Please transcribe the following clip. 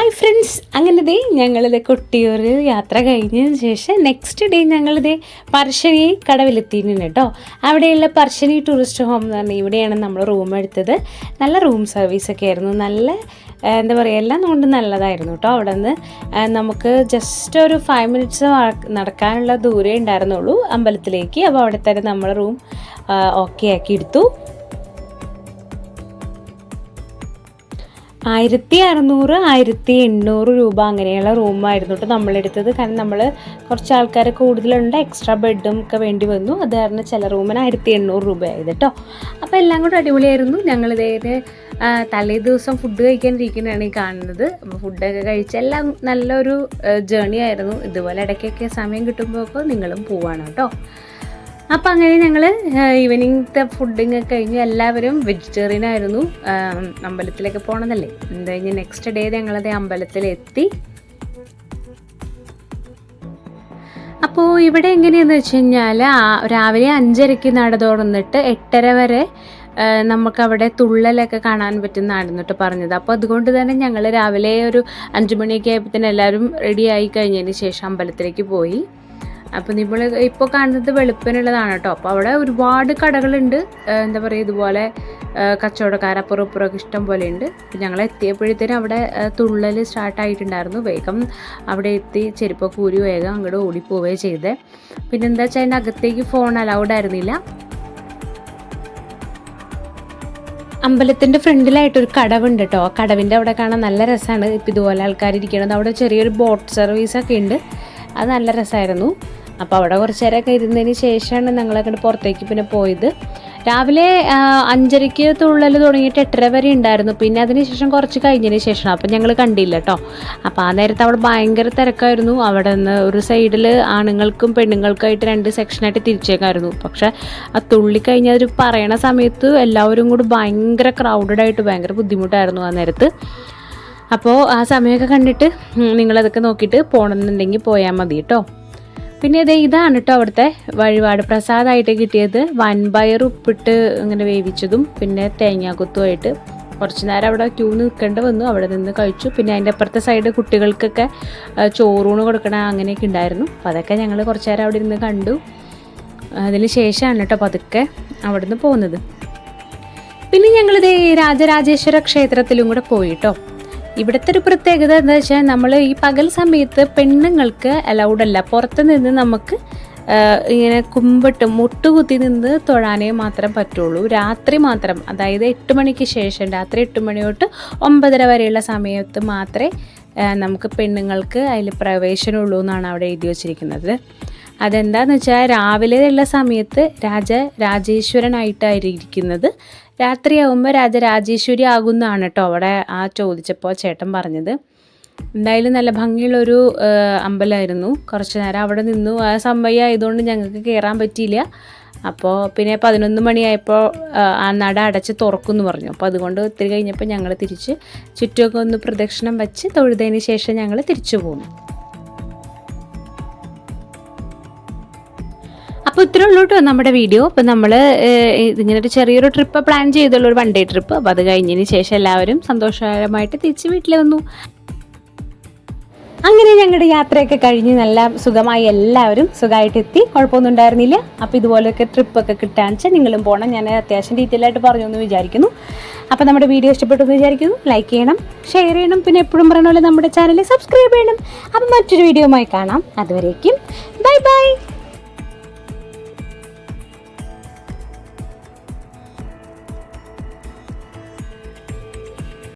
Hi friends അങ്ങനെ ദേ ഞങ്ങളിത് കൊട്ടിയൂർ യാത്ര കഴിഞ്ഞതിന് ശേഷം നെക്സ്റ്റ് ഡേ ഞങ്ങളിത് പറശ്ശിനി കടവിലെത്തിയിട്ടുണ്ട് കേട്ടോ അവിടെയുള്ള പറശ്ശിനി ടൂറിസ്റ്റ് ഹോം എന്ന് പറഞ്ഞാൽ ഇവിടെയാണ് നമ്മൾ റൂം എടുത്തത്. നല്ല റൂം സർവീസൊക്കെ ആയിരുന്നു. നല്ല എന്താ പറയുക എല്ലാം കൊണ്ട് നല്ലതായിരുന്നു കേട്ടോ അവിടെ നിന്ന് നമുക്ക് ജസ്റ്റ് ഒരു ഫൈവ് മിനിറ്റ്സ് നടക്കാനുള്ള ദൂരേ ഉണ്ടായിരുന്നുള്ളൂ അമ്പലത്തിലേക്ക്. അപ്പോൾ അവിടെ തന്നെ നമ്മൾ റൂം ഓക്കെ ആക്കി എടുത്തു. ആയിരത്തി അറുന്നൂറ് ആയിരത്തി എണ്ണൂറ് രൂപ അങ്ങനെയുള്ള റൂമായിരുന്നു കേട്ടോ നമ്മളെടുത്തത്. കാരണം നമ്മൾ കുറച്ച് ആൾക്കാർ കൂടുതലുണ്ട്. എക്സ്ട്രാ ബെഡും ഒക്കെ വേണ്ടി വന്നു. അത് കാരണം ചില റൂമിന് ആയിരത്തി എണ്ണൂറ് രൂപയായത് കേട്ടോ അപ്പോൾ എല്ലാം കൂടെ അടിപൊളിയായിരുന്നു. ഞങ്ങൾ ഇതേ തലേ ദിവസം ഫുഡ് കഴിക്കാനിരിക്കുന്നതാണ് ഈ കാണുന്നത്. അപ്പോൾ ഫുഡൊക്കെ കഴിച്ച് എല്ലാം നല്ലൊരു ജേണി ആയിരുന്നു. ഇതുപോലെ ഇടയ്ക്കൊക്കെ സമയം കിട്ടുമ്പോഴൊക്കെ നിങ്ങളും പോവാണ് കേട്ടോ അപ്പം അങ്ങനെ ഞങ്ങൾ ഈവനിങ്ങത്തെ ഫുഡിങ് കഴിഞ്ഞ് എല്ലാവരും വെജിറ്റേറിയൻ ആയിരുന്നു. അമ്പലത്തിലേക്ക് പോകണമെന്നല്ലേ എന്ത് കഴിഞ്ഞ് നെക്സ്റ്റ് ഡേ ഞങ്ങളത് അമ്പലത്തിലെത്തി. അപ്പോൾ ഇവിടെ എങ്ങനെയാണെന്ന് വെച്ച് കഴിഞ്ഞാൽ രാവിലെ അഞ്ചരയ്ക്ക് നട തുറന്നിട്ട് എട്ടര വരെ നമുക്കവിടെ തുള്ളലൊക്കെ കാണാൻ പറ്റുന്നതാണ് കേട്ടോ പറഞ്ഞത്. അപ്പോൾ അതുകൊണ്ട് തന്നെ ഞങ്ങൾ രാവിലെ ഒരു അഞ്ച് മണിയൊക്കെ ആയപ്പോൾ തന്നെ എല്ലാവരും റെഡി ആയി കഴിഞ്ഞതിന് ശേഷം അമ്പലത്തിലേക്ക് പോയി. അപ്പോൾ നിങ്ങൾ ഇപ്പോൾ കാണുന്നത് വെളുപ്പിനുള്ളതാണ് കേട്ടോ. അപ്പോൾ അവിടെ ഒരുപാട് കടകളുണ്ട്. എന്താ പറയുക ഇതുപോലെ കച്ചവടക്കാർ അപ്പുറം ഇപ്പുറമൊക്കെ ഇഷ്ടം പോലെ ഉണ്ട്. ഞങ്ങൾ എത്തിയപ്പോഴത്തേനും അവിടെ തുള്ളൽ സ്റ്റാർട്ടായിട്ടുണ്ടായിരുന്നു വേഗം അവിടെ എത്തി ചെരുപ്പൊക്കെ ഊരി വേഗം അങ്ങോട്ട് ഓടിപ്പോവുകയും ചെയ്തേ. പിന്നെ എന്താ വെച്ചാൽ അതിന്റെ അകത്തേക്ക് ഫോൺ അലൗഡ് ആയിരുന്നില്ല. അമ്പലത്തിന്റെ ഫ്രണ്ടിലായിട്ട് ഒരു കടവുണ്ട് കേട്ടോ. ആ കടവിന്റെ അവിടെ കാണാൻ നല്ല രസമാണ് ഇപ്പം ഇതുപോലെ ആൾക്കാർ ഇരിക്കണത് അവിടെ ചെറിയൊരു ബോട്ട് സർവീസൊക്കെ ഉണ്ട്. അത് നല്ല രസമായിരുന്നു അപ്പോൾ അവിടെ കുറച്ച് നേരമൊക്കെ ഇരുന്നതിന് ശേഷമാണ് ഞങ്ങളങ്ങോട്ട് പുറത്തേക്ക് പിന്നെ പോയത്. രാവിലെ അഞ്ചരയ്ക്ക് തുള്ളൽ തുടങ്ങിയിട്ട് എട്ടര വരെ ഉണ്ടായിരുന്നു. പിന്നെ അതിന് ശേഷം കുറച്ച് കഴിഞ്ഞതിന് ശേഷമാണ് അപ്പം ഞങ്ങൾ കണ്ടില്ല കേട്ടോ അപ്പോൾ ആ നേരത്തെ അവിടെ ഭയങ്കര തിരക്കായിരുന്നു. അവിടെ നിന്ന് ഒരു സൈഡിൽ ആണുങ്ങൾക്കും പെണ്ണുങ്ങൾക്കായിട്ട് രണ്ട് സെക്ഷനായിട്ട് തിരിച്ചേക്കായിരുന്നു. പക്ഷേ ആ തുള്ളി കഴിഞ്ഞ ഒരു പറയണ സമയത്ത് എല്ലാവരും കൂടി ഭയങ്കര ക്രൗഡഡ് ആയിട്ട് ഭയങ്കര ബുദ്ധിമുട്ടായിരുന്നു ആ നേരത്ത്. അപ്പോൾ ആ സമയമൊക്കെ കണ്ടിട്ട് നിങ്ങളതൊക്കെ നോക്കിയിട്ട് പോകണമെന്നുണ്ടെങ്കിൽ പോയാൽ മതി കേട്ടോ പിന്നെ ഇതേ ഇതാണ് കേട്ടോ അവിടുത്തെ വഴിപാട്. പ്രസാദമായിട്ട് കിട്ടിയത് വൻപയർ ഉപ്പിട്ട് ഇങ്ങനെ വേവിച്ചതും പിന്നെ തേങ്ങാക്കുത്തുമായിട്ട് കുറച്ച് നേരം അവിടെ ക്യൂ നിൽക്കേണ്ടി വന്നു. അവിടെ നിന്ന് കഴിച്ചു. പിന്നെ അതിന്റെ അപ്പുറത്തെ സൈഡ് കുട്ടികൾക്കൊക്കെ ചോറൂണ് കൊടുക്കണ അങ്ങനെയൊക്കെ ഉണ്ടായിരുന്നു. അപ്പോൾ അതൊക്കെ ഞങ്ങൾ കുറച്ച് നേരം അവിടെ ഇരുന്ന് കണ്ടു. അതിന് ശേഷമാണ് കേട്ടോ പതുക്കെ അവിടെ നിന്ന് പോകുന്നത് പിന്നെ ഞങ്ങളിത് രാജരാജേശ്വര ക്ഷേത്രത്തിലും കൂടെ പോയി കേട്ടോ ഇവിടുത്തെ ഒരു പ്രത്യേകത എന്താ വെച്ചാൽ നമ്മൾ ഈ പകൽ സമയത്ത് പെണ്ണുങ്ങൾക്ക് അലൗഡ് അല്ല. പുറത്ത് നിന്ന് നമുക്ക് ഇങ്ങനെ കുമ്പിട്ട് മുട്ടുകുത്തി നിന്ന് തൊഴാനേ മാത്രം പറ്റുള്ളൂ. രാത്രി മാത്രം അതായത് എട്ട് മണിക്ക് ശേഷം രാത്രി എട്ട് മണി തൊട്ട് ഒമ്പതര വരെയുള്ള സമയത്ത് മാത്രമേ നമുക്ക് പെണ്ണുങ്ങൾക്ക് അതിൽ പ്രവേശനമുള്ളൂ എന്നാണ് അവിടെ എഴുതി വച്ചിരിക്കുന്നത്. അതെന്താന്ന് വെച്ചാൽ രാവിലെയുള്ള സമയത്ത് രാജ രാജേശ്വരനായിട്ടായിരിക്കും ഇരിക്കുന്നത് രാത്രിയാകുമ്പോൾ രാജ രാജേശ്വരി ആകുന്നതാണ് കേട്ടോ അവിടെ ആ ചോദിച്ചപ്പോൾ ചേട്ടൻ പറഞ്ഞത്. എന്തായാലും നല്ല ഭംഗിയുള്ളൊരു അമ്പലമായിരുന്നു കുറച്ച് നേരം അവിടെ നിന്നു. ആ സമയം ആയതുകൊണ്ട് ഞങ്ങൾക്ക് കയറാൻ പറ്റിയില്ല. അപ്പോൾ പിന്നെ പതിനൊന്ന് മണിയായപ്പോൾ ആ നട അടച്ച് തുറക്കുമെന്ന് പറഞ്ഞു. അപ്പോൾ അതുകൊണ്ട് ഒത്തിരി കഴിഞ്ഞപ്പോൾ ഞങ്ങൾ തിരിച്ച് ചുറ്റുമൊക്കെ ഒന്ന് പ്രദക്ഷിണം വെച്ച് തൊഴുതതിന് ശേഷം ഞങ്ങൾ തിരിച്ചു പോന്നു. അപ്പോൾ ഇത്രേ ഉള്ളൂ കേട്ടോ നമ്മുടെ വീഡിയോ. അപ്പോൾ നമ്മൾ ഇതിങ്ങനെ ഒരു ചെറിയൊരു ട്രിപ്പ് പ്ലാൻ ചെയ്തുള്ള ഒരു വൺ ഡേ ട്രിപ്പ് അപ്പോൾ അത് കഴിഞ്ഞതിന് ശേഷം എല്ലാവരും സന്തോഷകരമായിട്ട് തിരിച്ച് വീട്ടിൽ വന്നു. അങ്ങനെ ഞങ്ങളുടെ യാത്രയൊക്കെ കഴിഞ്ഞ് നല്ല സുഖമായി എല്ലാവരും സുഖമായിട്ട് എത്തി. കുഴപ്പമൊന്നും ഉണ്ടായിരുന്നില്ല. അപ്പോൾ ഇതുപോലെയൊക്കെ ട്രിപ്പൊക്കെ കിട്ടാന്ന് വെച്ചാൽ നിങ്ങളും പോകണം ഞാൻ അത്യാവശ്യം ഡീറ്റെയിൽ ആയിട്ട് പറഞ്ഞു എന്ന് വിചാരിക്കുന്നു. അപ്പോൾ നമ്മുടെ വീഡിയോ ഇഷ്ടപ്പെട്ടു എന്ന് വിചാരിക്കുന്നു. ലൈക്ക് ചെയ്യണം ഷെയർ ചെയ്യണം. പിന്നെ എപ്പോഴും പറയുന്ന പോലെ നമ്മുടെ ചാനൽ സബ്സ്ക്രൈബ് ചെയ്യണം. അപ്പോൾ മറ്റൊരു വീഡിയോയുമായി കാണാം. അതുവരേക്കും ബൈ ബൈ